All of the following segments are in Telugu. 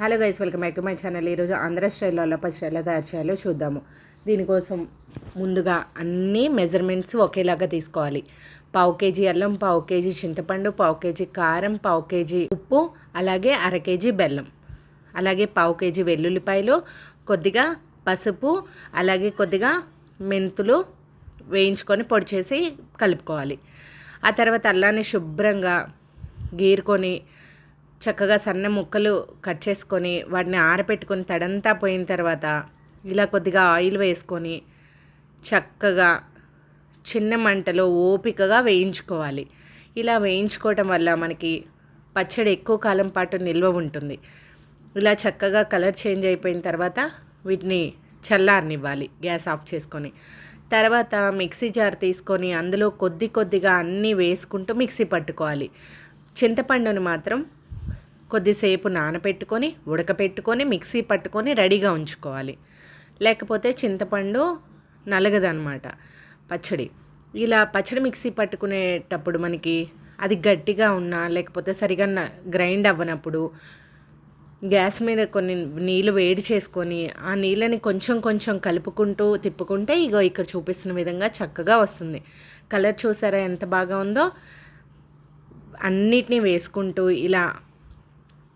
Hello guys welcome back to my channel. ఈరోజు ఆంధ్ర స్టైల్లో అల్లపచ్చి స్టైల్లో తయారు చేయాలో చూద్దాము. దీనికోసం ముందుగా అన్ని మెజర్మెంట్స్ ఒకేలాగా తీసుకోవాలి. పావు కేజీ అల్లం పావు కేజీ చింతపండు పావు కేజీ కారం పావు కేజీ ఉప్పు అలాగే అర కేజీ బెల్లం. అలాగే పావు కేజీ వెల్లుల్లిపాయలు కొద్దిగా పసుపు అలాగే కొద్దిగా మెంతులు వేయించుకొని పొడి చేసి కలుపుకోవాలి. ఆ తర్వాత అల్లాన్ని శుభ్రంగా గీరుకొని చక్కగా సన్న ముక్కలు కట్ చేసుకొని వాటిని ఆరబెట్టుకొని తడంతా పోయిన తర్వాత ఇలా కొద్దిగా ఆయిల్ వేసుకొని చక్కగా చిన్న మంటలో ఓపికగా వేయించుకోవాలి. ఇలా వేయించుకోవటం వల్ల మనకి పచ్చడి ఎక్కువ కాలం పాటు నిల్వ ఉంటుంది. ఇలా చక్కగా కలర్ చేంజ్ అయిపోయిన తర్వాత వీటిని చల్లారనివ్వాలి గ్యాస్ ఆఫ్ చేసుకొని. తర్వాత మిక్సీ జార్ తీసుకొని అందులో కొద్ది కొద్దిగా అన్నీ వేసుకుంటూ మిక్సీ పట్టుకోవాలి. చింతపండుని మాత్రం కొద్దిసేపు నానబెట్టుకొని ఉడకపెట్టుకొని మిక్సీ పట్టుకొని రెడీగా ఉంచుకోవాలి. లేకపోతే చింతపండు నలగదనమాట పచ్చడి. ఇలా పచ్చడి మిక్సీ పట్టుకునేటప్పుడు మనకి అది గట్టిగా ఉన్నా లేకపోతే సరిగా న- గ్రైండ్ అవ్వనప్పుడు గ్యాస్ మీద కొన్ని నీళ్ళు వేడి చేసుకొని ఆ నీళ్ళని కొంచెం కొంచెం కలుపుకుంటూ తిప్పుకుంటే ఇగో ఇక్కడ చూపిస్తున్న విధంగా చక్కగా వస్తుంది. కలర్ చూసారా ఎంత బాగా ఉందో? అన్నిటినీ వేసుకుంటూ ఇలా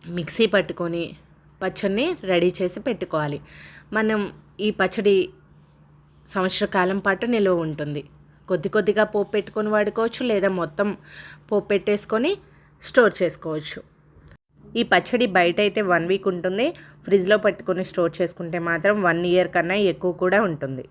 మిక్సీ పట్టుకొని పచ్చడిని రెడీ చేసి పెట్టుకోవాలి. మనం ఈ పచ్చడి సంవత్సర కాలం పాటు నిల్వ ఉంటుంది. కొద్ది కొద్దిగా పోపు పెట్టుకొని వాడుకోవచ్చు లేదా మొత్తం పోపు పెట్టేసుకొని స్టోర్ చేసుకోవచ్చు. ఈ పచ్చడి బయట అయితే వన్ వీక్ ఉంటుంది. ఫ్రిడ్జ్లో పెట్టుకొని స్టోర్ చేసుకుంటే మాత్రం వన్ ఇయర్ కన్నా ఎక్కువ కూడా ఉంటుంది.